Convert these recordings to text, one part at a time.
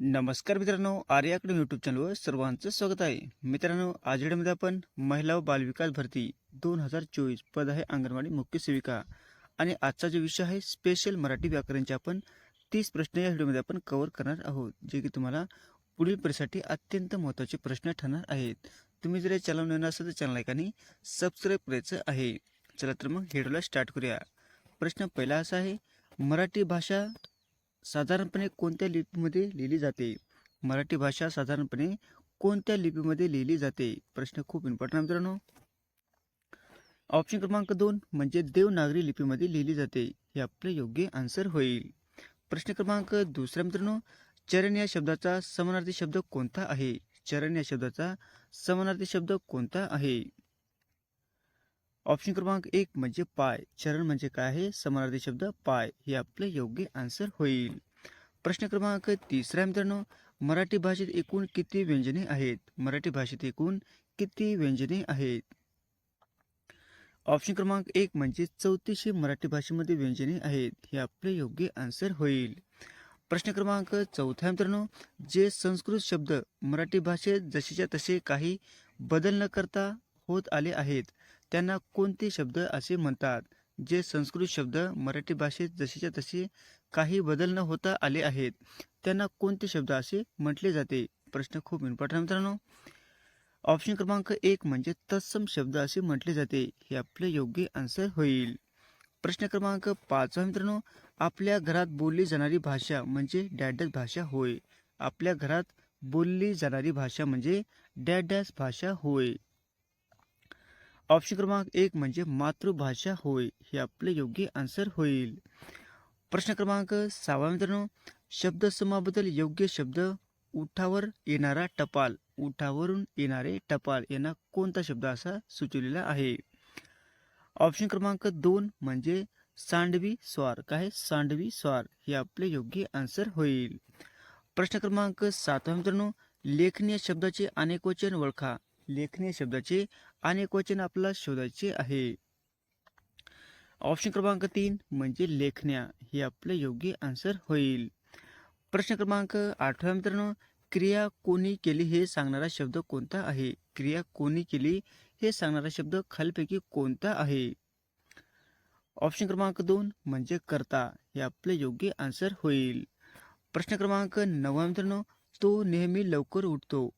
नमस्कार मित्रांनो आर्याकडे यूट्यूब चॅनलवर सर्वांचं स्वागत आहे. मित्रांनो आज व्हिडिओमध्ये आपण महिला व बालविकास भरती दोन हजार चोवीस पद आहे अंगणवाडी मुख्य सेविका. आणि आजचा जो विषय आहे स्पेशल मराठी व्याकरणचे आपण तीस प्रश्न या व्हिडिओमध्ये आपण कव्हर करणार आहोत जे की तुम्हाला पुढील परीक्षेसाठी अत्यंत महत्त्वाचे प्रश्न ठरणार आहेत. तुम्ही जर या चॅनल नवीन असेल तर चॅनल एकाने सबस्क्राईब करायचं आहे. चला तर मग व्हिडिओला स्टार्ट करूया. प्रश्न पहिला असा आहे मराठी भाषा साधारणपणे कोणत्या लिपीमध्ये लिहिली जाते? मराठी भाषा साधारणपणे कोणत्या लिपीमध्ये लिहिली जाते? प्रश्न खूप इम्पॉर्टंट मित्रांनो. ऑप्शन क्रमांक दोन म्हणजे देवनागरी लिपीमध्ये लिहिली जाते. हे आपले योग्य आन्सर होईल. प्रश्न क्रमांक दुसरा मित्रांनो चरण या शब्दाचा समानार्थी शब्द कोणता आहे? चरण या शब्दाचा समानार्थी शब्द कोणता आहे? ऑप्शन क्रमांक एक म्हणजे पाय. चरण म्हणजे काय आहे? समानार्थी शब्द पाय. हे आपले योग्य आन्सर होईल. प्रश्न क्रमांक तिसरा मित्रांनो. मराठी भाषेत एकूण किती व्यंजने आहेत? मराठी भाषेत एकूण किती व्यंजने आहेत? ऑप्शन क्रमांक एक म्हणजे चौतीसशे मराठी भाषेमध्ये व्यंजने आहेत. हे आपले योग्य आन्सर होईल. प्रश्न क्रमांक चौथा मित्रांनो. जे संस्कृत शब्द मराठी भाषेत जसेच्या तसे काही बदल न करता होत आले आहेत. त्यांना कोणते शब्द असे म्हणतात? जे संस्कृत शब्द मराठी भाषेत जसेच्या तसे काही बदल न होता आले आहेत. त्यांना कोणते शब्द असे म्हटले जाते? प्रश्न खूप इम्पॉर्टंट मित्रांनो. ऑप्शन क्रमांक एक म्हणजे तत्सम शब्द असे म्हटले जाते. हे आपले योग्य आन्सर होईल. प्रश्न क्रमांक पाचवा मित्रांनो. आपल्या घरात बोलली जाणारी भाषा म्हणजे डॅडस भाषा होय. आपल्या घरात बोलली जाणारी भाषा म्हणजे डॅडॅस भाषा होय. ऑप्शन क्रमांक एक म्हणजे मातृभाषा होय हे आपले योग्य आन्सर होईल. प्रश्न क्रमांक सहावा मित्रांनो शब्दसमूहाबद्दल योग्य शब्द उठावर येणारा टपाल उठावरून येणारे टपाल यांना कोणता शब्द असा सुचवलेला आहे? ऑप्शन क्रमांक दोन म्हणजे सांडवी स्वार. काय सांडवी स्वार. हे आपले योग्य आन्सर होईल. प्रश्न क्रमांक सातवा मित्रांनो लेखनीय शब्दाचे अनेकवचन ओळखा. लेखनीय शब्दाचे अनेक वचन आपल्याला शोधायचे आहे. ऑप्शन क्रमांक तीन म्हणजे लेखण्या हे आपले योग्य आन्सर होईल. प्रश्न क्रमांक आठव्या मित्रांनो क्रिया कोणी केली हे सांगणारा शब्द कोणता आहे? क्रिया कोणी केली हे सांगणारा शब्द खालीपैकी कोणता आहे? ऑप्शन क्रमांक दोन म्हणजे करता हे आपले योग्य आन्सर होईल. प्रश्न क्रमांक नववा मित्रांनो तो नेहमी लवकर उठतो.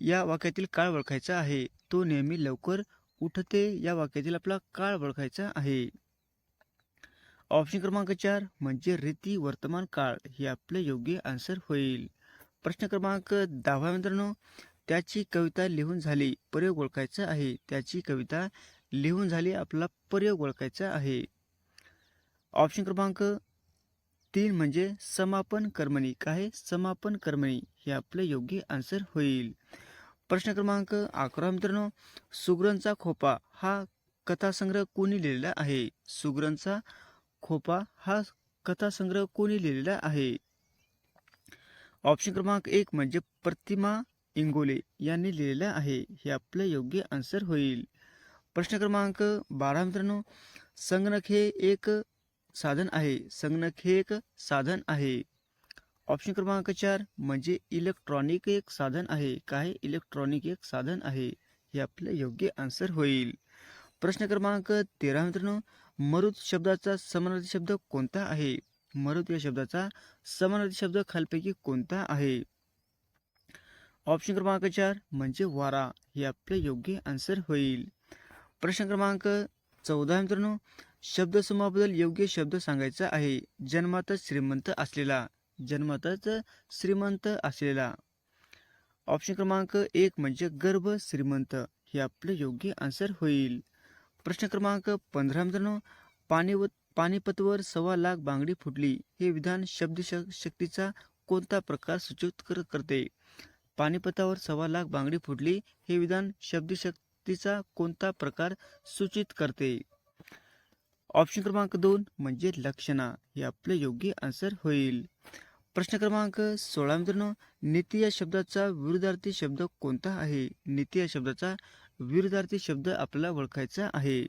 या वाक्यातील काळ ओळखायचा आहे. तो नेहमी लवकर उठते या वाक्यातील आपला काळ ओळखायचा आहे. ऑप्शन क्रमांक चार म्हणजे रीती वर्तमान काळ हे आपले योग्य आन्सर होईल. प्रश्न क्रमांक दहावा मित्रांनो त्याची कविता लिहून झाली प्रयोग ओळखायचा आहे. त्याची कविता लिहून झाली आपला प्रयोग ओळखायचा आहे. ऑप्शन क्रमांक तीन म्हणजे समापन कर्मणी. काय? समापन कर्मणी हे आपले योग्य आन्सर होईल. प्रश्न क्रमांक अकरा मित्रांनो सुग्रणचा खोपा हा कथासंग्रह कोणी लिहिलेला आहे? सुग्रणचा खोपा हा कथासंग्रह कोणी लिहिलेला आहे? ऑप्शन क्रमांक एक म्हणजे प्रतिमा इंगोले यांनी लिहिलेला आहे. हे आपलं योग्य आन्सर होईल. प्रश्न क्रमांक बारा मित्रांनो संगणक हे एक साधन आहे. संगणक हे एक साधन आहे. ऑप्शन क्रमांक चार म्हणजे इलेक्ट्रॉनिक एक साधन आहे. काय इलेक्ट्रॉनिक एक साधन आहे? हे आपलं योग्य आन्सर होईल. प्रश्न क्रमांक तेरा मित्रांनो मरुत शब्दाचा समानार्थी शब्द कोणता आहे? मरुत या शब्दाचा समानार्थी शब्द खालपैकी कोणता आहे? ऑप्शन क्रमांक चार म्हणजे वारा हे आपले योग्य आन्सर होईल. प्रश्न क्रमांक चौदा मित्रांनो शब्दसमूहाबद्दल योग्य शब्द सांगायचा आहे. जन्मातच श्रीमंत असलेला जन्मातच श्रीमंत असलेला. ऑप्शन क्रमांक एक म्हणजे गर्भ श्रीमंत. हे आपले योग्य आन्सर होईल. प्रश्न क्रमांक पंधरा मित्रांनो पाणीव पानिपतवर सव्वा लाख बांगडी फुटली. हे विधान शब्द शक्तीचा कोणता प्रकार सूचित कर करते? पानिपतावर सव्वा लाख बांगडी फुटली. हे विधान शब्दशक्तीचा कोणता प्रकार सूचित करते? ऑप्शन क्रमांक दोन म्हणजे लक्षणा. हे आपले योग्य आन्सर होईल. प्रश्न क्रमांक सोळा मित्रांनो नीती या शब्दाचा विरुद्धार्थी शब्द कोणता आहे? नीती या शब्दाचा विरुद्धार्थी शब्द आपल्याला ओळखायचा आहे.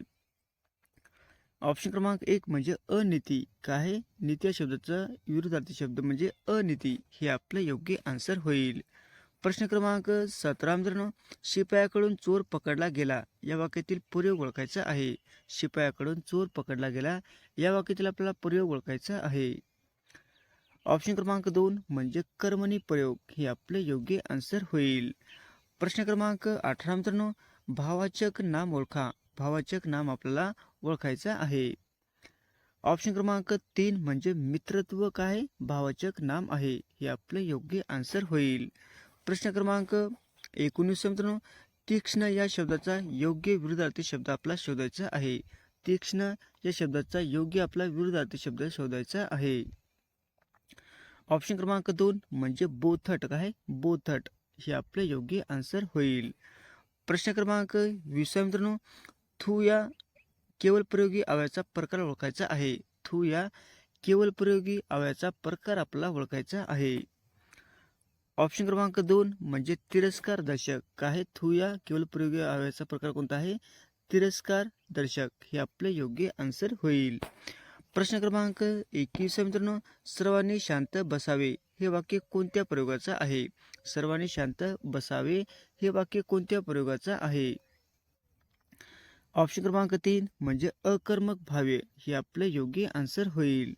ऑप्शन क्रमांक एक म्हणजे अनिती. काय आहे? नीती या शब्दाचा विरुद्धार्थी शब्द म्हणजे अनिती. हे आपलं योग्य आन्सर होईल. प्रश्न क्रमांक सतरा मित्रांनो शिपायाकडून चोर पकडला गेला या वाक्यातील प्रयोग ओळखायचा आहे. शिपायाकडून चोर पकडला गेला या वाक्यातील आपल्याला प्रयोग ओळखायचा आहे. ऑप्शन क्रमांक दोन म्हणजे कर्मणी प्रयोग हे आपले योग्य आन्सर होईल. प्रश्न क्रमांक अठरा मित्रांनो भावाचक नाम ओळखा. भावाचक नाम आपल्याला ओळखायचं आहे. ऑप्शन क्रमांक तीन म्हणजे मित्रत्व काय? भावाचक नाम आहे. हे आपले योग्य आन्सर होईल. प्रश्न क्रमांक एकोणीस मित्रांनो तीक्ष्ण या शब्दाचा योग्य विरुद्धार्थी शब्द आपला शोधायचा आहे. तीक्ष्ण या शब्दाचा योग्य आपला विरुद्धार्थी शब्द शोधायचा आहे. ऑप्शन क्रमांक दोन म्हणजे बोथट. काय? बोथट. हे आपले योग्य आन्सर होईल. प्रश्न क्रमांक वीस मित्रांनो. थू या केवळ प्रयोगी अवयाचा प्रकार ओळखायचा आहे. थू या केवळ प्रयोगी अवयाचा प्रकार आपला ओळखायचा आहे. ऑप्शन क्रमांक दोन म्हणजे तिरस्कार दर्शक. काय? थू या केवळ प्रयोगी अवयाचा प्रकार कोणता आहे? तिरस्कार दर्शक. हे आपले योग्य आन्सर होईल. प्रश्न क्रमांक एकवीस मित्रांनो. सर्वांनी शांत बसावे हे वाक्य कोणत्या प्रयोगाचं आहे? सर्वांनी शांत बसावे हे वाक्य कोणत्या प्रयोगाचं आहे? ऑप्शन क्रमांक तीन म्हणजे अकर्मक भावे हे आपले योग्य आन्सर होईल.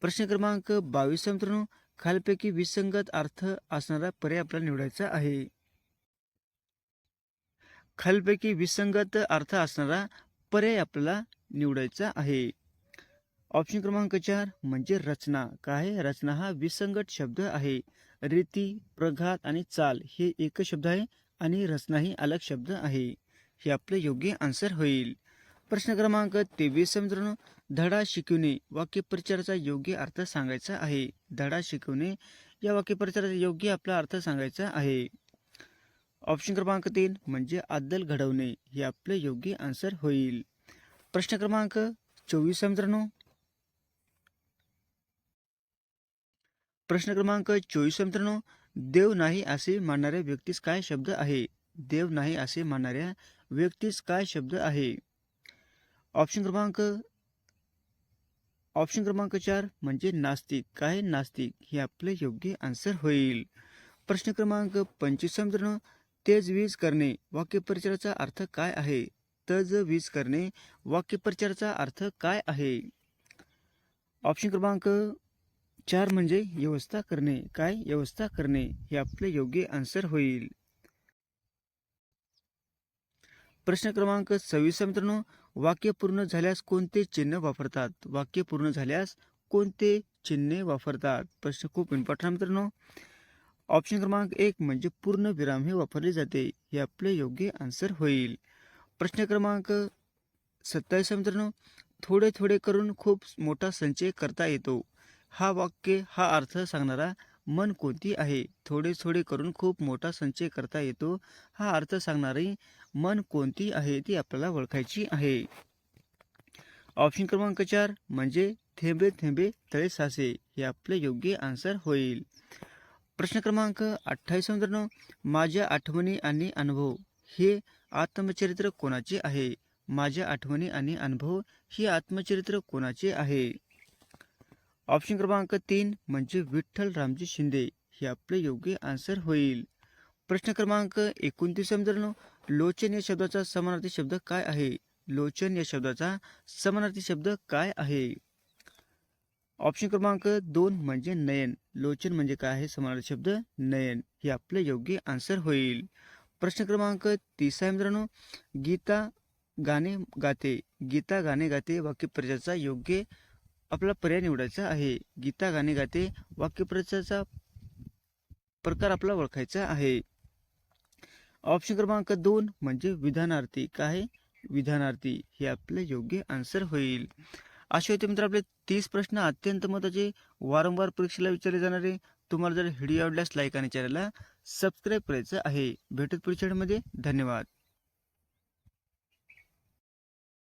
प्रश्न क्रमांक बावीस मित्रांनो. खालपैकी विसंगत अर्थ असणारा पर्याय आपल्याला निवडायचा आहे. खालपैकी विसंगत अर्थ असणारा पर्याय आपल्याला निवडायचा आहे. ऑप्शन क्रमांक चार म्हणजे रचना. काय रचना हा विसंगत शब्द आहे. रीती प्रघात आणि चाल हे एक शब्द आहे आणि रचना ही अलग शब्द आहे. हे आपले योग्य आन्सर होईल. प्रश्न क्रमांक तेवीस मित्रांनो धडा शिकवणे वाक्यप्रचाराचा योग्य अर्थ सांगायचा आहे. धडा शिकवणे या वाक्यप्रचाराचा योग्य आपला अर्थ सांगायचा आहे. ऑप्शन क्रमांक तीन म्हणजे आदल घडवणे हे आपले योग्य आन्सर होईल. प्रश्न क्रमांक चोवीस मित्रांनो प्रश्न क्रमांक चोवीस मित्रांनो. देव नाही असे मानणाऱ्या व्यक्तीस काय शब्द आहे? देव नाही असे मानणाऱ्या व्यक्तीस काय शब्द आहे? ऑप्शन क्रमांक ऑप्शन क्रमांक चार म्हणजे नास्तिक. काय नास्तिक? हे आपले योग्य आन्सर होईल. प्रश्न क्रमांक पंचवीस मित्रांनो. तेज वीज करणे वाक्यप्रचाराचा अर्थ काय आहे? तज वीज करणे वाक्यप्रचाराचा अर्थ काय आहे? ऑप्शन क्रमांक चार म्हणजे व्यवस्था करणे काय व्यवस्था करणे हे आपले योग्य आन्सर होईल. प्रश्न क्रमांक सव्वीस मित्रांनो वाक्य पूर्ण झाल्यास कोणते चिन्ह वापरतात? वाक्य पूर्ण झाल्यास कोणते चिन्हे वापरतात? प्रश्न खूप इम्पॉर्टंट मित्रांनो. ऑप्शन क्रमांक एक म्हणजे पूर्ण विराम हे वापरले जाते हे आपले योग्य आन्सर होईल. प्रश्न क्रमांक सत्तावीस मित्रांनो थोडे थोडे करून खूप मोठा संचय करता येतो. हा वाक्य हा अर्थ सांगणारा मन कोणती आहे? थोडे थोडे करून खूप मोठा संचय करता येतो. हा अर्थ सांगणारी मन कोणती आहे ती आपल्याला ओळखायची आहे. ऑप्शन क्रमांक चार म्हणजे थेंबे थेंबे तळे सासे हे आपले योग्य आन्सर होईल. प्रश्न क्रमांक अठ्ठावीस मित्रांनो माझ्या आठवणी आणि अनुभव हे आत्मचरित्र कोणाचे आहे? माझ्या आठवणी आणि अनुभव हे आत्मचरित्र कोणाचे आहे? ऑप्शन क्रमांक तीन म्हणजे विठ्ठल रामजी शिंदे हे आपले योग्य आन्सर होईल. प्रश्न क्रमांक एकोणतीस मित्रांनो. लोचन या शब्दाचा समानार्थी शब्द काय आहे? लोचन या शब्दाचा समानार्थी शब्द काय आहे? ऑप्शन क्रमांक दोन म्हणजे नयन. लोचन म्हणजे काय आहे? समानार्थी शब्द नयन. हे आपले योग्य आन्सर होईल. प्रश्न क्रमांक तीस आहे मित्रांनो. गीता गाणे गाते. गीता गाणे गाते वाक्यप्रजाचा योग्य आपला पर्याय निवडायचा आहे. गीता गाणे गाते वाक्यप्रचारचा प्रकार आपला ओळखायचा आहे. ऑप्शन क्रमांक दोन म्हणजे विधानार्थी. काय? विधानार्थी. हे आपले योग्य आन्सर होईल. असे होते मित्र आपले तीस प्रश्न अत्यंत महत्त्वाचे. वारंवार परीक्षेला विचारले जाणारे. तुम्हाला जर व्हिडिओ आवडल्यास लाईक आणि चॅनलला सबस्क्राईब करायचं आहे. भेटत पुढच्या धन्यवाद.